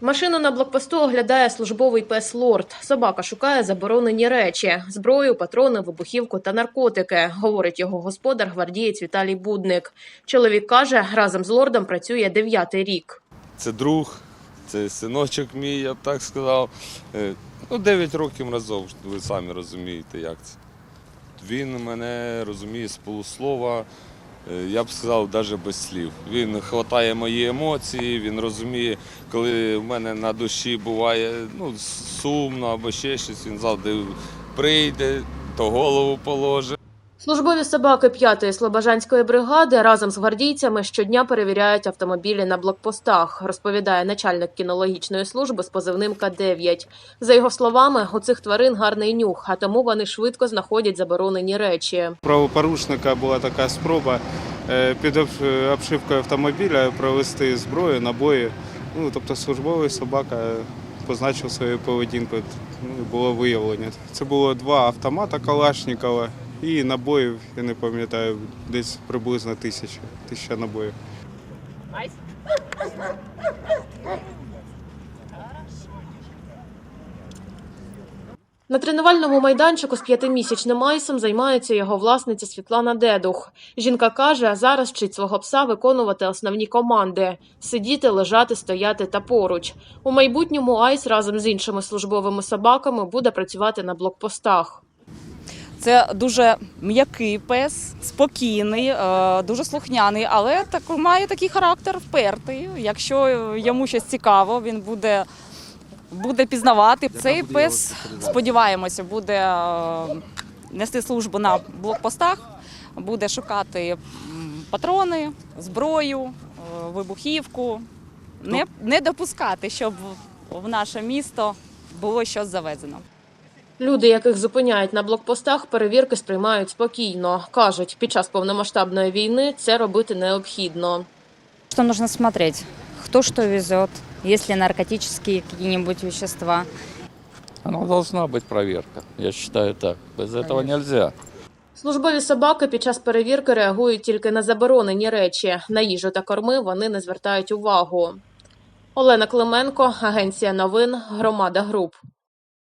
Машину на блокпосту оглядає службовий пес Лорд. Собака шукає заборонені речі: зброю, патрони, вибухівку та наркотики, говорить його господар гвардієць Віталій Будник. Чоловік каже, разом з лордом працює дев'ятий рік. Це друг, це синочок мій, я б так сказав. Е, Ну, 9 років разом, ви самі розумієте, як це. Він мене розуміє з полуслова, я б сказав, навіть без слів. Він хватає мої емоції, він розуміє, коли в мене на душі буває ну, сумно або ще щось, він завжди прийде, то голову положить. Службові собаки 5-ї Слобожанської бригади разом з гвардійцями щодня перевіряють автомобілі на блокпостах, розповідає начальник кінологічної служби з позивним К-9. За його словами, у цих тварин гарний нюх, а тому вони швидко знаходять заборонені речі. правопорушника була така спроба е, під обшивкою автомобіля провести зброю, набої. Ну, тобто службовий собака позначив свою поведінку. Ну, було виявлення. Це було два автомата Калашникова і набоїв, я не пам'ятаю, десь приблизно тисяча, тисяча набоїв. На тренувальному майданчику з п'ятимісячним айсом займається його власниця Світлана Дедух. Жінка каже, зараз вчить свого пса виконувати основні команди: сидіти, лежати, стояти та поруч. У майбутньому айс разом з іншими службовими собаками буде працювати на блокпостах. Це дуже м'який пес, спокійний, е, дуже слухняний, але так має такий характер впертий. Якщо йому щось цікаво, він буде, буде пізнавати. Цей пес, сподіваємося, буде е, нести службу на блокпостах, буде шукати патрони, зброю, е, вибухівку. Не, не допускати, щоб в наше місто було щось завезено. Люди, яких зупиняють на блокпостах, перевірки сприймають спокійно. кажуть, під час повномасштабної війни це робити необхідно. Что нужно смотреть? Кто что везет? Есть ли наркотические какие-нибудь вещества? Она должна быть проверка. Я считаю так. Без этого нельзя. Службові собаки під час перевірки реагують тільки на заборонені речі. На їжу та корми вони не звертають увагу. Олена Клименко, агенція новин, Громада Груп.